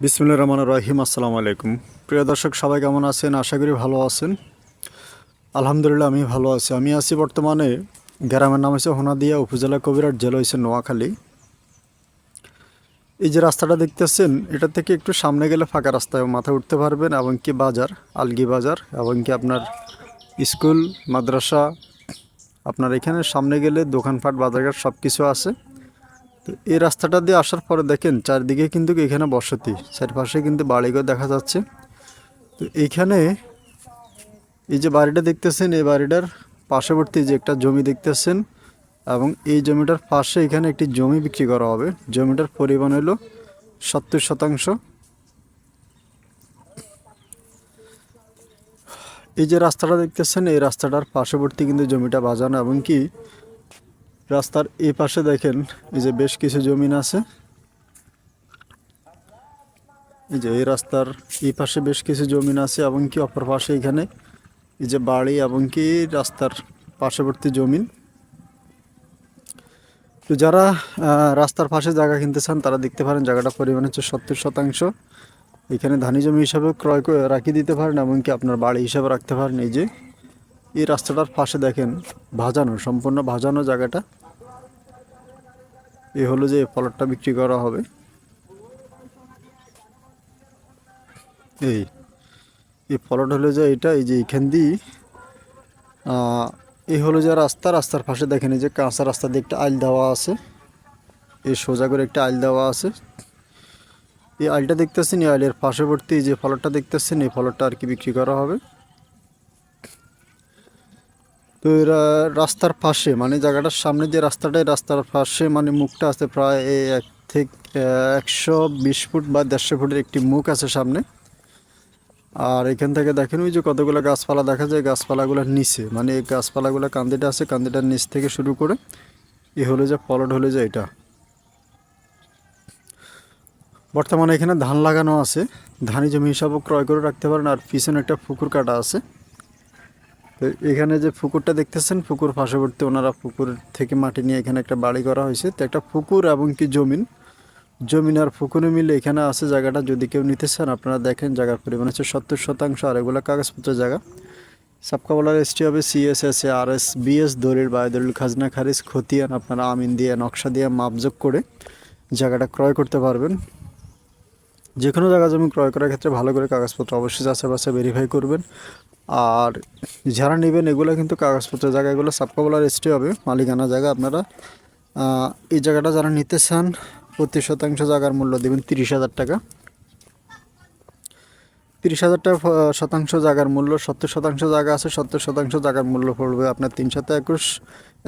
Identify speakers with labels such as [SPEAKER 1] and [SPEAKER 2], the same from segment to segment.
[SPEAKER 1] বিসমুল্লা রহমান রহিম, আসসালামু আলাইকুম। প্রিয় দর্শক, সবাই কেমন আছেন? আশা করি ভালো আছেন। আলহামদুলিল্লাহ, আমি ভালো আছি। আমি আছি বর্তমানে, গ্রামের নাম হচ্ছে হোনাদিয়া, উপজেলা কবিরাট জেলা হয়েছে নোয়াখালী। এই যে রাস্তাটা দেখতেছেন, এটা থেকে একটু সামনে গেলে ফাঁকা রাস্তায় মাথায় উঠতে পারবেন, এবং কি বাজার, আলগি বাজার, এবং কি আপনার স্কুল, মাদ্রাসা, আপনার এখানে সামনে গেলে দোকানপাট, বাজারঘাট সব কিছু আছে। তো এই রাস্তাটা দিয়ে আসার পরে দেখেন চারদিকে কিন্তু এখানে বসতি, চারপাশে কিন্তু বাড়িঘর দেখা যাচ্ছে। তো এইখানে এই যে বাড়িটা দেখতেছেন, এই বাড়িটার পার্শ্ববর্তী যে একটা জমি দেখতেছেন এবং এই জমিটার পাশে এখানে একটি জমি বিক্রি করা হবে। জমিটার পরিমাণ হলো সত্তর শতাংশ। এই যে রাস্তাটা দেখতেছেন, এই রাস্তাটার পার্শ্ববর্তী কিন্তু জমিটা বাজানো এবং কি রাস্তার এই পাশে দেখেন, এই যে বেশ কিছু জমিন আছে। এই যে এই রাস্তার এই পাশে বেশ কিছু জমিন আছে এবং কি অপর পাশে এখানে, এই যে বাড়ি এবং কি রাস্তার পার্শ্ববর্তী জমিন। তো যারা রাস্তার পাশে জায়গা কিনতে চান, তারা দেখতে পারেন জায়গাটা পরিমাণ হচ্ছে সত্তর শতাংশ। এখানে ধানি জমি হিসাবে ক্রয় করে রাখি দিতে পারেন এমনকি আপনার বাড়ি হিসাবে রাখতে পারেন এই যে। এই রাস্তাটার পাশে দেখেন ভাজানো, সম্পূর্ণ ভাজানো জায়গাটা। এ হলো যে এই ফলটটা বিক্রি করা হবে। এই এই ফলট হলো যে এটা, এই যে এইখান দিয়ে। এই হলো যে রাস্তা, রাস্তার পাশে দেখেন এই যে কাঁচা রাস্তা দিয়ে একটা আইল দেওয়া আছে। এই সোজা করে একটা আইল দেওয়া আছে। এই আইলটা দেখতেছেন, এই আইলের পার্শ্ববর্তী যে ফলটটা দেখতেছেন, এই ফলটটা আর কি বিক্রি করা হবে। তো রাস্তার পাশে মানে জায়গাটার সামনে যে রাস্তাটা রাস্তার পাশে মানে মুখটা আছে প্রায় এক থেকে একশো বিশ ফুট বা দেড়শো ফুটের একটি মুখ আছে সামনে। আর এখান থেকে দেখেন ওই যে কতগুলো গাছপালা দেখা যায়, গাছপালাগুলোর নিচে মানে এই গাছপালাগুলো কান্দিটা আছে, কান্দিটার নিচ থেকে শুরু করে এ হলো যে পলট হলো যে এটা। বর্তমানে এখানে ধান লাগানো আছে, ধানি জমি হিসাবে ক্রয় করে রাখতে পারেন, আর পিছনে একটা পুকুর কাটা আছে। তো এখানে যে পুকুরটা দেখতেছেন, পুকুর পার্শ্ববর্তী ওনারা পুকুর থেকে মাটি নিয়ে এখানে একটা বাড়ি করা হয়েছে। তো একটা পুকুর এবং কি জমিন। জমিন আর পুকুরে মিলে এখানে আছে জায়গাটা। যদি কেউ নিতে চান, আপনারা দেখেন জায়গার পরিমাণ হচ্ছে সত্তর শতাংশ আর এগুলো কাগজপত্রের জায়গা। সাবকাবলার এসটি হবে সিএসএস আর এস বিএস দলিল, বায়দলিল, খাজনা, খারিজ, খতিয়ান, আপনারা আমিন দিয়ে, নকশা দিয়ে মাপযোগ করে জায়গাটা ক্রয় করতে পারবেন। যে কোনো জায়গা জমি ক্রয় করার ক্ষেত্রে ভালো করে কাগজপত্র অবশ্যই বাছাই ভেরিফাই করবেন। আর যারা নেবেন, এগুলো কিন্তু কাগজপত্রের জায়গা, এগুলো সাবকাবলার এসটি হবে, মালিকানা জায়গা আপনারা। এই জায়গাটা যারা নিতে চান, প্রতি শতাংশ জায়গার মূল্য দেবেন তিরিশ হাজার টাকা। তিরিশ হাজার টাকা শতাংশ জায়গার মূল্য, সত্তর শতাংশ জায়গা আছে, সত্তর শতাংশ জায়গার মূল্য পড়বে আপনার তিনশত একুশ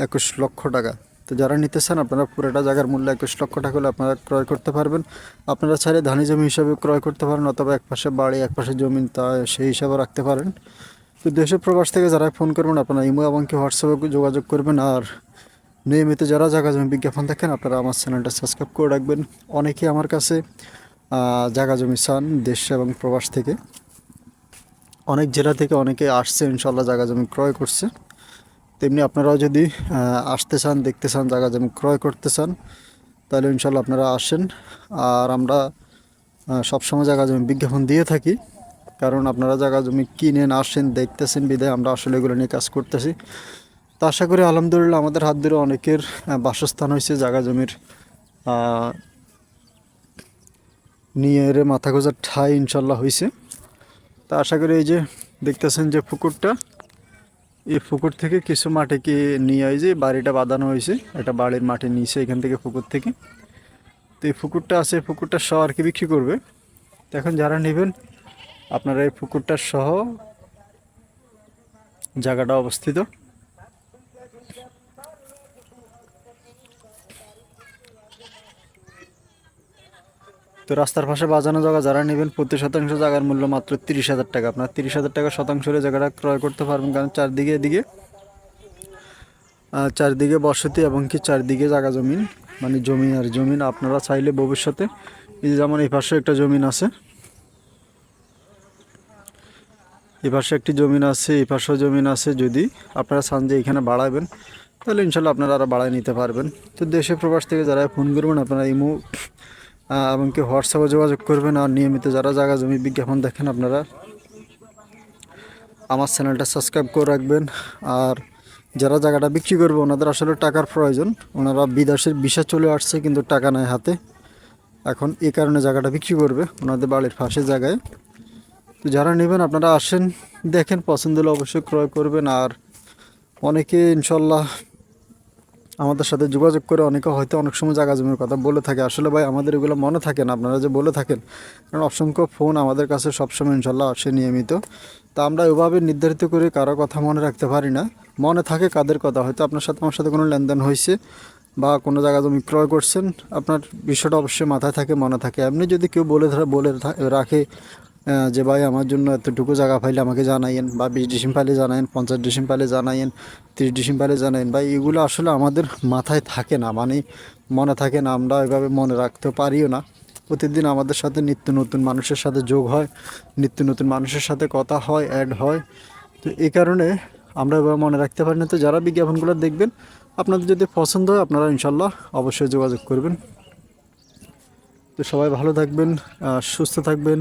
[SPEAKER 1] একুশ লক্ষ টাকা। তো যারা নিতে চান, আপনারা পুরোটা জায়গার মূল্য একুশ লক্ষ টাকা হলে আপনারা ক্রয় করতে পারবেন। আপনারা চাইলে ধানি জমি হিসাবে ক্রয় করতে পারেন অথবা এক পাশে বাড়ি, এক পাশে জমিন তা সেই হিসাবে রাখতে পারেন। তো দেশের প্রবাস থেকে যারা ফোন করবেন, আপনারা ইমো এবং কি হোয়াটসঅ্যাপে যোগাযোগ করবেন। আর নিয়মিত যারা জায়গা জমি বিজ্ঞাপন দেখেন, আপনারা আমার চ্যানেলটা সাবস্ক্রাইব করে রাখবেন। অনেকেই আমার কাছে জায়গা জমি চান দেশ এবং প্রবাস থেকে। অনেক জেলা থেকে অনেকে আসছে ইনশাল্লাহ জায়গা জমি ক্রয় করছে। তেমনি আপনারাও যদি আসতে চান, দেখতে চান, জায়গা জমি ক্রয় করতে চান, তাহলে ইনশাল্লাহ আপনারা আসেন। আর আমরা সবসময় জায়গা জমি বিজ্ঞাপন দিয়ে থাকি, কারণ আপনারা জায়গা জমি কিনেন, আসেন, দেখতেছেন, বিদায়, আমরা আসলে এগুলো নিয়ে কাজ করতেছি। তো আশা করি আলহামদুলিল্লাহ আমাদের হাত ধরে অনেকের বাসস্থান হয়েছে জায়গা জমির নিয়ে মাথা গোজার ঠাই ইনশাল্লাহ হয়েছে তা আশা করি এই যে দেখতেছেন যে পুকুরটা এই পুকুর থেকে কিছু মাটিকে নিয়ে ওই যে বাড়িটা বাঁধানো হয়েছে, একটা বাড়ির মাটি নিয়েছে এখান থেকে পুকুর থেকে। তো এই পুকুরটা আছে পুকুরটা সহ আর কি বিক্রি করবে। তো এখন যারা নেবেন, আপনারা এই পুকুরটা সহ জায়গাটা অবস্থিত। তো রাস্তার পাশে বাজানো জায়গা, যারা নেবেন প্রতি শতাংশ জায়গার মূল্য মাত্র তিরিশ হাজার টাকা। আপনার তিরিশ হাজার টাকা শতাংশের জায়গাটা ক্রয় করতে পারবেন, কারণ চারদিকে এদিকে চারদিকে বসতি এবং কি চারদিকে জায়গা জমিন মানে জমি আর জমিন আপনারা চাইলে ভবিষ্যতে, এই যেমন এই পাশে একটা জমিন আছে, এই পাশে একটি জমিন আছে, এই পাশেও জমিন আছে, যদি আপনারা চান যে এখানে বাড়াবেন, তাহলে ইনশাল্লাহ আপনারা আরও বাড়ায় নিতে পারবেন। তো দেশে প্রবাস থেকে যারা ফোন করবেন, আপনারা ইমো আহ, এমনকি হোয়াটসঅ্যাপে যোগাযোগ করবেন আর নিয়মিত যারা জায়গা জমি বিজ্ঞাপন দেখেন আপনারা আমার চ্যানেলটা সাবস্ক্রাইব করে রাখবেন। আর যারা জায়গাটা বিক্রি করবে ওনাদের আসলে টাকার প্রয়োজন। ওনারা বিদেশের বিষা চলে আসছে কিন্তু টাকা নেয় হাতে। এখন এই কারণে জায়গাটা বিক্রি করবে ওনাদের বাড়ির পাশে জায়গায়। তো যারা নেবেন আপনারা আসেন দেখেন পছন্দ হলে অবশ্যই ক্রয় করবেন। আর অনেকে ইনশাল্লাহ আমাদের সাথে যোগাযোগ করে অনেকে হয়তো অনেক সময় জায়গা জমির কথা বলে থাকে। আসলে ভাই, আমাদের এগুলো মনে থাকে না, আপনারা যে বলে থাকেন। কারণ অসংখ্য ফোন আমাদের কাছে সবসময় ইনশাল্লাহ আসে নিয়মিত। তা আমরা ওইভাবে নির্ধারিত করে কারও কথা মনে রাখতে পারি না। মনে থাকে কাদের কথা, হয়তো আপনার সাথে আমার সাথে কোনো লেনদেন হয়েছে বা কোনো জায়গা জমি ক্রয় করছেন, আপনার বিষয়টা অবশ্যই মাথায় থাকে, মনে থাকে। এমনি যদি কেউ বলে ধরে- বলে রাখে যে ভাই, আমার জন্য এতটুকু জায়গা পাইলে আমাকে জানাইয়েন, বা বিশ ডিসিম পাইলে জানাইন পঞ্চাশ ডিসিম পাইলে জানাইয়েন, তিরিশ ডিসিম পাইলে জানাইন বা এগুলো আসলে আমাদের মাথায় থাকে না মানে মনে থাকে না, আমরা এভাবে মনে রাখতে পারিও না। প্রতিদিন আমাদের সাথে নিত্য নতুন মানুষের সাথে যোগ হয়, নিত্য নতুন মানুষের সাথে কথা হয় অ্যাড হয়। তো এই কারণে আমরা এভাবে মনে রাখতে পারি না। তো যারা বিজ্ঞাপনগুলো দেখবেন, আপনাদের যদি পছন্দ হয়, আপনারা ইনশাল্লাহ অবশ্যই যোগাযোগ করবেন। তো সবাই ভালো থাকবেন সুস্থ থাকবেন।